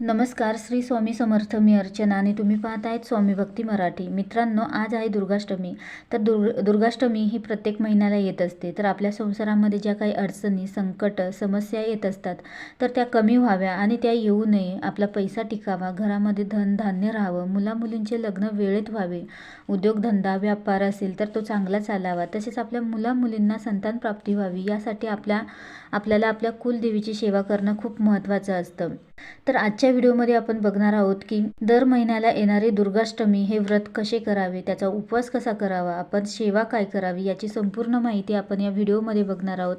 नमस्कार श्री स्वामी समर्थ मी अर्चना आणि तुम्ही पाहत आहेत स्वामी भक्ती मराठी. मित्रांनो आज आहे दुर्गाष्टमी. तर दुर् दुर्गाष्टमी ही प्रत्येक महिन्याला येत असते. तर आपल्या संसारामध्ये ज्या काही अडचणी संकट समस्या येत असतात तर त्या कमी व्हाव्या आणि त्या येऊ नये. आपला पैसा टिकावा घरामध्ये धन धान्य राहावं मुलामुलींचे लग्न वेळेत व्हावे उद्योगधंदा व्यापार असेल तर तो चांगला चालावा तसेच आपल्या मुलामुलींना संतान प्राप्ती व्हावी यासाठी आपल्या आपल्याला आपल्या कुलदेवीची सेवा करणं खूप महत्त्वाचं असतं. तर आजच्या व्हिडिओमध्ये आपण बघणार आहोत की दर महिन्याला येणारे दुर्गाष्टमी हे व्रत कसे करावे त्याचा उपवास कसा करावा आपण सेवा काय करावी याची संपूर्ण माहिती आपण या व्हिडिओमध्ये बघणार आहोत.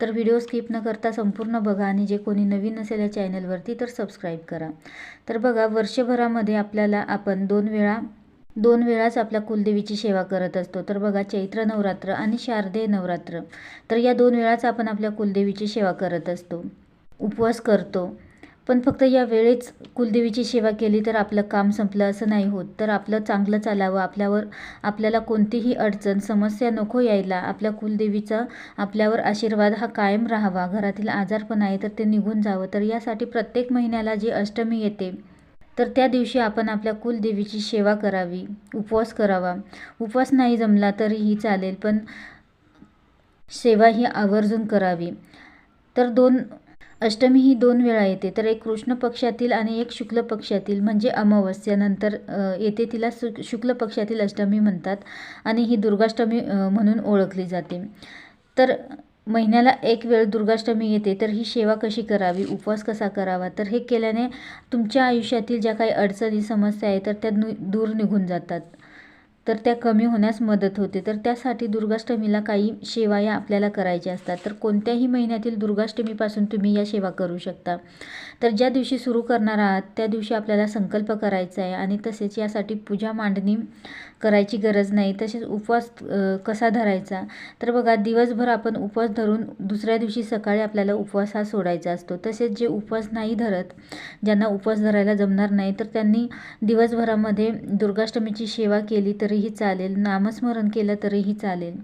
तर व्हिडिओ स्किप न करता संपूर्ण बघा आणि जे कोणी नवीन असेल या चॅनलवरती तर सबस्क्राईब करा. तर बघा वर्षभरामध्ये आपल्याला आपण दोन वेळा दोन वेळाच आपल्या कुलदेवीची सेवा करत असतो. तर बघा चैत्र नवरात्र आणि शारदेय नवरात्र. तर या दोन वेळाच आपण आपल्या कुलदेवीची सेवा करत असतो. उपवास करतो. पण फक्त या वेळेच कुलदेवीची सेवा केली तर आपलं काम संपलं असं नाही होत. तर आपलं चांगलं चालावं आपल्यावर आपल्याला कोणतीही अडचण समस्या नको यायला आपल्या कुलदेवीचा आपल्यावर आशीर्वाद हा कायम राहावा. घरातील आजारपण आहे तर ते निघून जावं. तर यासाठी प्रत्येक महिन्याला जी अष्टमी येते तर त्या दिवशी आपण आपल्या कुलदेवीची सेवा करावी उपवास करावा. उपवास नाही जमला तरीही चालेल पण सेवा ही आवर्जून करावी. तर दोन अष्टमी ही दोन वेळा येते. तर एक कृष्ण पक्षातील आणि एक शुक्ल पक्षातील म्हणजे अमावस्यानंतर येते तिला सु शुक्ल पक्षातील अष्टमी म्हणतात आणि ही दुर्गाष्टमी म्हणून ओळखली जाते. तर महिन्याला एक वेळ दुर्गाष्टमी येते तर ही सेवा कशी करावी? उपवास कसा करावा? तर हे केल्याने तुमच्या आयुष्यातील ज्या काही अडचणी समस्या आहेत तर त्या दूर निघून जातात. तर त्या कमी होण्यास मदत होते. तर त्यासाठी दुर्गाष्टमीला काही सेवा या आपल्याला करायच्या असतात. तर कोणत्याही महिन्यातील दुर्गाष्टमीपासून तुम्ही या सेवा करू शकता. तर ज्या दिवशी सुरू करणार आहात त्या दिवशी आपल्याला संकल्प करायचा आहे आणि तसेच यासाठी पूजा मांडणी करायची गरज नाही. तसेच उपवास कसा धरायचा? तर बघा दिवसभर आपण उपवास धरून दुसऱ्या दिवशी सकाळी आपल्याला उपवास हा सोडायचा असतो. तसेच जे उपवास नाही धरत ज्यांना उपवास धरायला जमणार नाही तर त्यांनी दिवसभरामध्ये दुर्गाष्टमीची सेवा केली तरी तरीही चालेल नामस्मरण केलं तरीही चालेल.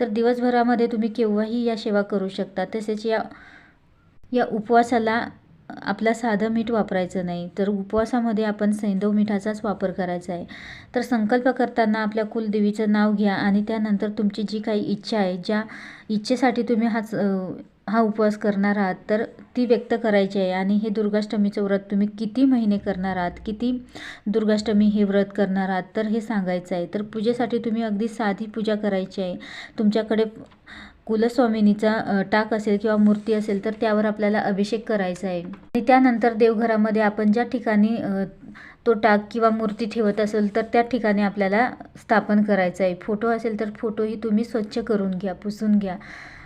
तर दिवसभरामध्ये तुम्ही केव्हाही या सेवा करू शकता. तसेच या या उपवासाला आपला साधं मीठ वापरायचं नाही. तर उपवासामध्ये आपण सैंदव मिठाचाच वापर करायचा आहे. तर संकल्प करताना आपल्या कुलदेवीचं नाव घ्या आणि त्यानंतर तुमची जी काही इच्छा आहे ज्या इच्छेसाठी तुम्ही हाच हा उपवास करणार आहात तर ती व्यक्त करायची आहे. आणि हे दुर्गाष्टमीचं व्रत तुम्ही किती महिने करणार आहात किती दुर्गाष्टमी हे व्रत करणार आहात तर हे सांगायचं आहे. तर पूजेसाठी तुम्ही अगदी साधी पूजा करायची आहे. तुमच्याकडे कुलस्वामिनीचा टाक असेल किंवा मूर्ती असेल तर त्यावर आपल्याला अभिषेक करायचा आहे. आणि त्यानंतर देवघरामध्ये आपण ज्या ठिकाणी तो टाक किंवा मूर्ती ठेवत असेल तर त्या ठिकाणी आपल्याला स्थापन करायचं आहे. फोटो असेल तर फोटोही तुम्ही स्वच्छ करून घ्या पुसून घ्या.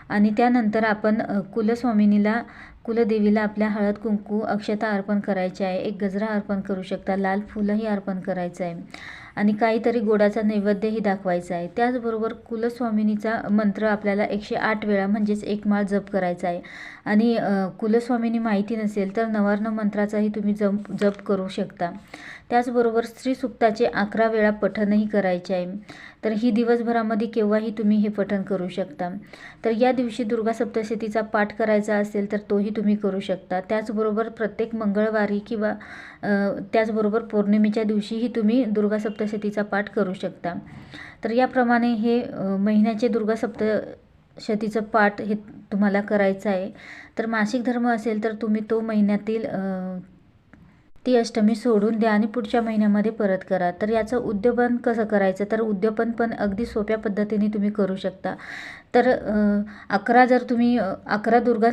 आणि त्यानंतर आपण कुलस्वामिनीला कुलदेवीला आपल्या हळद कुंकू अक्षता अर्पण करायची आहे. एक गजरा अर्पण करू शकता. लाल फुलंही अर्पण करायचं आहे. आणि काहीतरी गोडाचा नैवेद्यही दाखवायचा आहे. त्याचबरोबर कुलस्वामिनीचा मंत्र आपल्याला एकशे आठ वेळा म्हणजेच एक माळ जप करायचा आहे. आणि कुलस्वामिनी माहिती नसेल तर नवार्ण मंत्राचाही तुम्ही जप जप करू शकता. त्याचबरोबर स्त्रीसुक्ताचे अकरा वेळा पठणही करायचे आहे. तर ही दिवसभरामध्ये केव्हाही तुम्ही हे पठण करू शकता. तर या दिवशी दुर्गा सप्तशतीचा पाठ करायचा असेल तर तोही तुम्ही करू शकता. त्याचबरोबर प्रत्येक मंगळवारी किंवा त्याचबरोबर पौर्णिमेच्या दिवशीही तुम्ही दुर्गा सप्तशतीचा पाठ करू शकता. तर याप्रमाणे हे महिन्याचे दुर्गा सप्तशतीचं पाठ हे तुम्हाला करायचं आहे. तर मासिक धर्म असेल तर तुम्ही तो महिन्यातील ती अष्टमी सोडून द्या आणि पुढच्या महिन्यामध्ये परत करा. तर याचं उद्योपन कसं करायचं? तर उद्योपन पण अगदी सोप्या पद्धतीने तुम्ही करू शकता. तर अकरा जर तुम्ही अकरा दुर्गा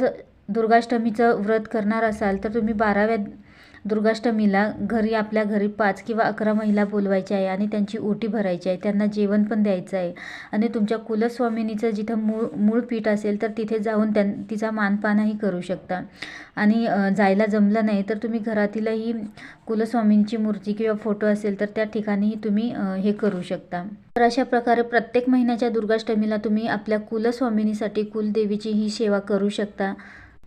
दुर्गाष्टमीचं व्रत करणार असाल तर तुम्ही बाराव्या दुर्गाष्टमीला घरी आपल्या घरी पाच किंवा अकरा महिला बोलवायच्या आहे आणि त्यांची ओटी भरायची आहे त्यांना जेवण पण द्यायचं आहे. आणि तुमच्या कुलस्वामिनीचं जिथं मूळ मूळ पीठ असेल तर तिथे जाऊन त्यां तिचा मानपानही करू शकता. आणि जायला जमलं नाही तर तुम्ही घरातीलही कुलस्वामींची मूर्ती किंवा फोटो असेल तर त्या ठिकाणीही तुम्ही हे करू शकता. तर अशा प्रकारे प्रत्येक महिन्याच्या दुर्गाष्टमीला तुम्ही आपल्या कुलस्वामिनीसाठी कुलदेवीची ही सेवा करू शकता.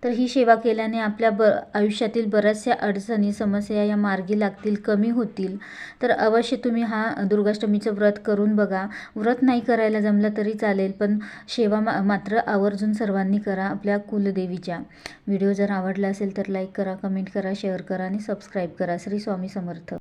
तर ही सेवा केल्याने आपल्या ब आयुष्यातील बऱ्याचशा अडचणी समस्या या मार्गी लागतील कमी होतील. तर अवश्य तुम्ही हा दुर्गाष्टमीचं व्रत करून बघा. व्रत नाही करायला जमलं तरी चालेल पण सेवा मा मात्र आवर्जून सर्वांनी करा आपल्या कुलदेवीच्या. व्हिडिओ जर आवडला असेल तर लाईक करा कमेंट करा शेअर करा आणि सबस्क्राईब करा. श्री स्वामी समर्थ.